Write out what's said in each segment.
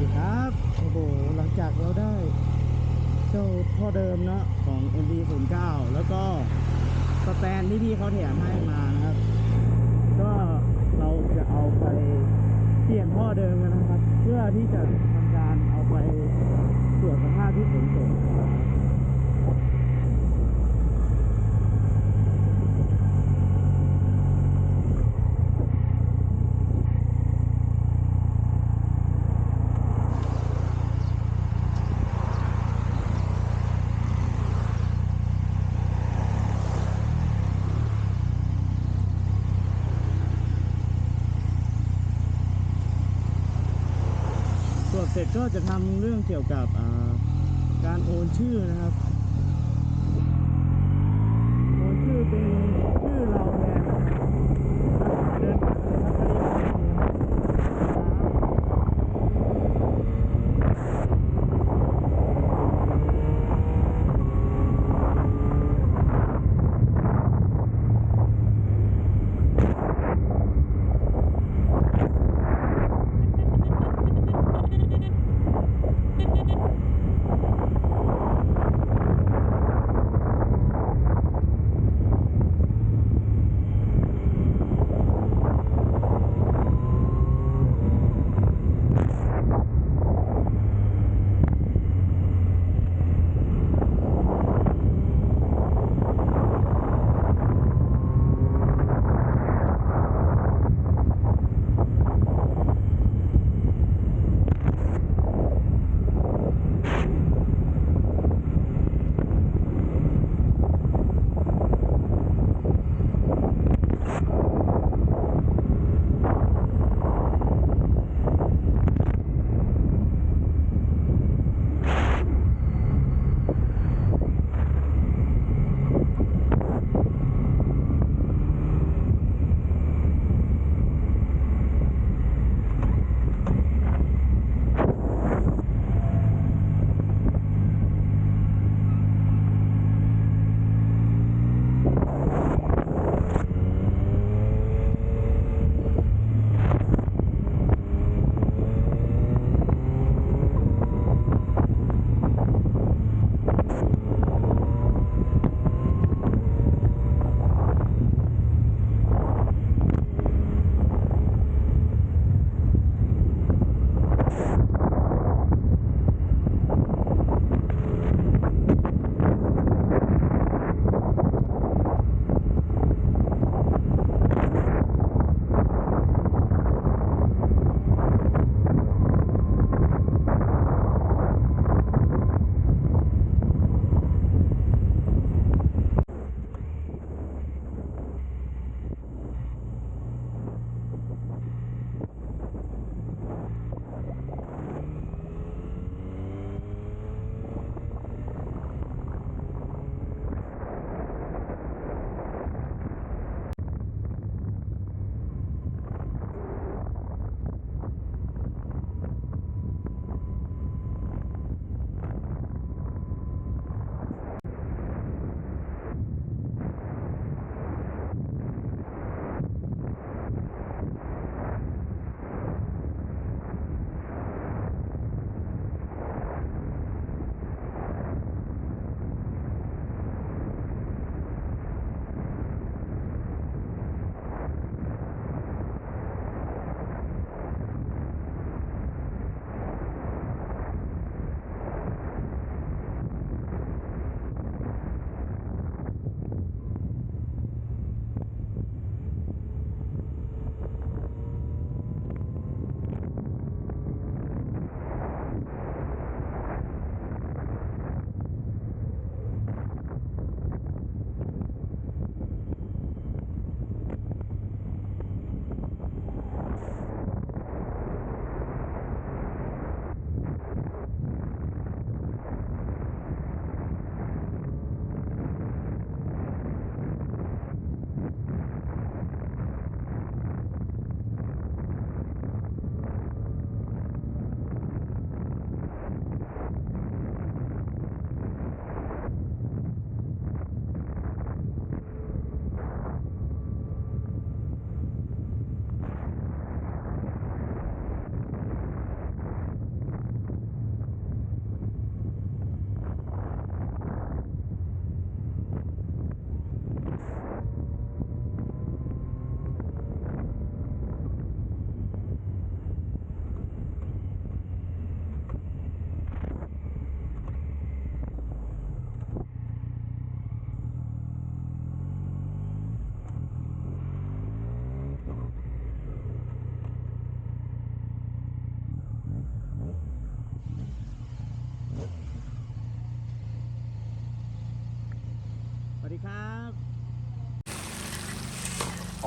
ดีครับ โอ้โห หลังจากเราได้เจ้าพ่อเดิมเนาะของ MV09 แล้วก็สแตนที่พี่เขาแถมให้มานะครับ ก็เราจะเอาไปเปลี่ยนพ่อเดิมกันนะครับ เพื่อที่จะทำการเอาไปตรวจสภาพที่ขนส่งนะครับ ต ร็จก็จะทำเรื่องเกี่ยวกับาการโอนชื่อนะครับโอนชื่อเป็น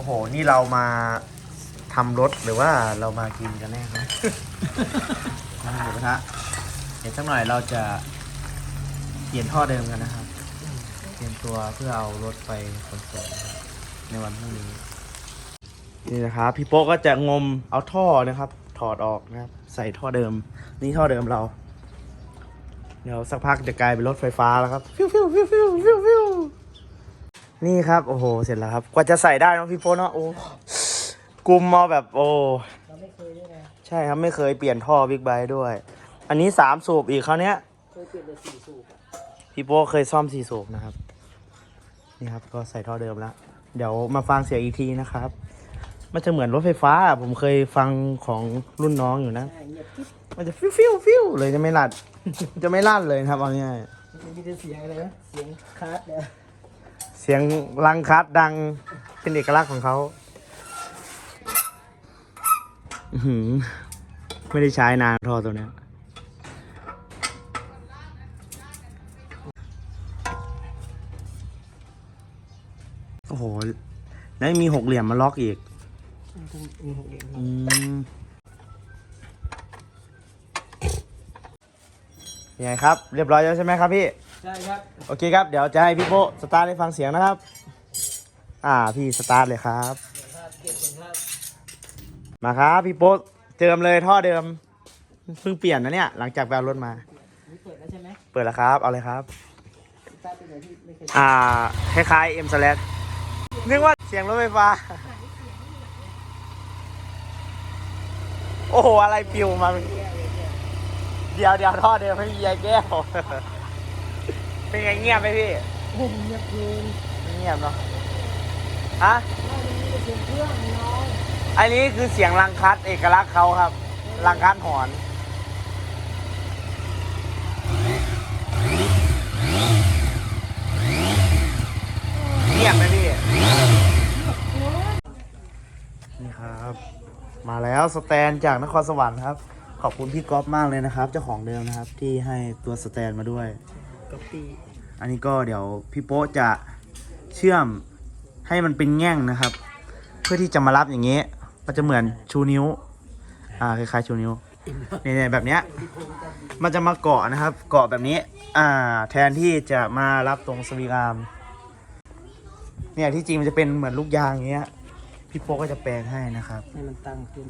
โห นี่เรามาทำรถหรือว่าเรามากินกันแน่ครับร้านหมูกระทะเดี๋ยวสักหน่อยเราจะเปลี่ยนท่อเดิมกันนะครับ เตรียมตัวเพื่อเอารถไปขนส่งนะครับในวันพรุ่งนี้ นี่นะครับ พี่โป๊กก็จะงมเอาท่อนะครับ ถอดออกนะครับ ใส่ท่อเดิม นี่ท่อเดิมเรา เดี๋ยวสักพักจะกลายเป็นรถไฟฟ้าแล้วครับฟิวฟิวฟิวฟิวฟิวฟิว นี่ครับ โอ้โห เสร็จแล้วครับ กว่าจะใส่ได้เนอะพี่โป๊กเนาะโอ้กุมมาแบบโอ้ไม่เคยใช่ครับไม่เคยเปลี่ยนท่อบิ๊กไบค์ด้วย อันนี้สามสูบอีกคราวเนี้ยเคยเปลี่ยนแต่สี่สูบพี่โป้เคยซ่อมสี่สูบนะครับ นี่ครับก็ใส่ท่อเดิมแล้วเดี๋ยวมาฟังเสียงอีกทีนะครับ มันจะเหมือนรถไฟฟ้า ผมเคยฟังของรุ่นน้องอยู่นะ มันจะฟิวฟิวฟิวเลยจะไม่ลั่นจะไม่ลั่นเลยครับเอาง่ายมันมีแต่เสียงอะไรนะเสียงคาร์ดเนี่ย เสียงลังคัดดังเป็นเอกลักษณ์ของเขาหือไม่ได้ใช้นานท่อตัวเนี้ยโอ้โห แล้วมีหกเหลี่ยมมาล็อกอีกมีหกเหลี่ยมอืมยังไงครับ เรียบร้อยแล้วใช่ไหมครับพี่ ใช่ครับ โอเคครับ เดี๋ยวจะให้พี่โปสตาร์ทให้ฟังเสียงนะครับ อ่า พี่สตาร์ทเลยครับ เก็บผลครับ มาครับพี่โป๊เจิมเลยท่อเดิม เพิ่งเปลี่ยนนะเนี่ย หลังจากไปเอารถมานี่เปิดแล้วใช่ไหมเปิดแล้วครับ เอาเลยครับตาเป็นไหนที่ไม่เคยอ่า คล้ายๆ M slash นึกว่าเสียงรถไฟฟ้า โอ้โห อะไรปิวมาเมื่อกี้เดี๋ยวเดี๋ยวท่อเดิมไม่มียายแก้ว เป็นไงเงียบไหมพี่โอ้โหเงียบเกินไม่เงียบเนาะฮะไม่มันมีแต่เสียงเครื่องน้องอันนี้คือเสียงลังคัดเอกลักษณ์เขาครับลังคัดหอนเงียบไหมพี่นี่ครับ มาแล้วสแตนจากนครสวรรค์ครับ ขอบคุณพี่ก๊อฟมากเลยนะครับ เจ้าของเดิมนะครับ ที่ให้ตัวสแตนมาด้วย กับปี อันนี้ก็เดี๋ยวพี่โป๊ะจะเชื่อมให้มันเป็นแง่งนะครับ เพื่อที่จะมารับอย่างนี้มันจะเหมือนชูนิ้ว อ่าคล้ายๆชูนิ้วเนี่ยๆแบบเนี้ยมันจะมาเกาะนะครับ เกาะแบบนี้ อ่า แทนที่จะมารับตรงสวิงอาร์มเนี่ยที่จริงมันจะเป็นเหมือนลูกยางอย่างเงี้ยพี่โป๊ะก็จะแปลงให้นะครับ ให้มันตั้งขึ้น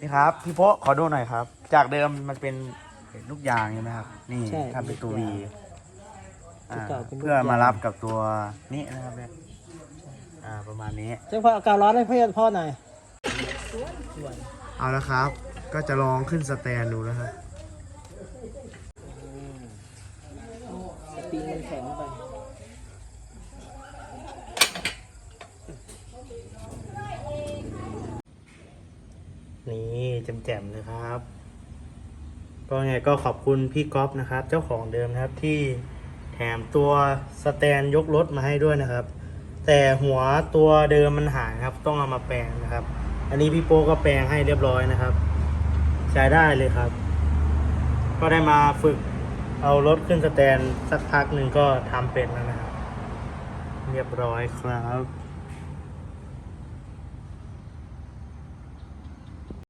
นี่ครับ พี่โป๊ะขอดูหน่อยครับ จากเดิมมันเป็นลูกยางใช่ไหมครับ นี่ใช่ทำเป็นตัววีอ่าเก่าเป็นลูกยาง เพื่อมารับกับตัวนี้นะครับเนี่ยอ่าประมาณนี้ เจ้าพ่อเอากาวร้อนให้เพื่อนพ่อหน่อยเอาละครับ ก็จะลองขึ้นสแตนดูนะครับ สปริงมันแข็งไปนี่แจ่มๆเลยครับ ก็ไงก็ขอบคุณพี่ก๊อฟนะครับ เจ้าของเดิมนะครับที่แถมตัวสแตนยกรถมาให้ด้วยนะครับ แต่หัวตัวเดิมมันหายครับ ต้องเอามาแปลงนะครับ อันนี้พี่โป้ก็แปลงให้เรียบร้อยนะครับ ใช้ได้เลยครับ ก็ได้มาฝึก เอารถขึ้นสแตนสักพักหนึ่งก็ทำเป็นแล้วนะครับ เรียบร้อยครับ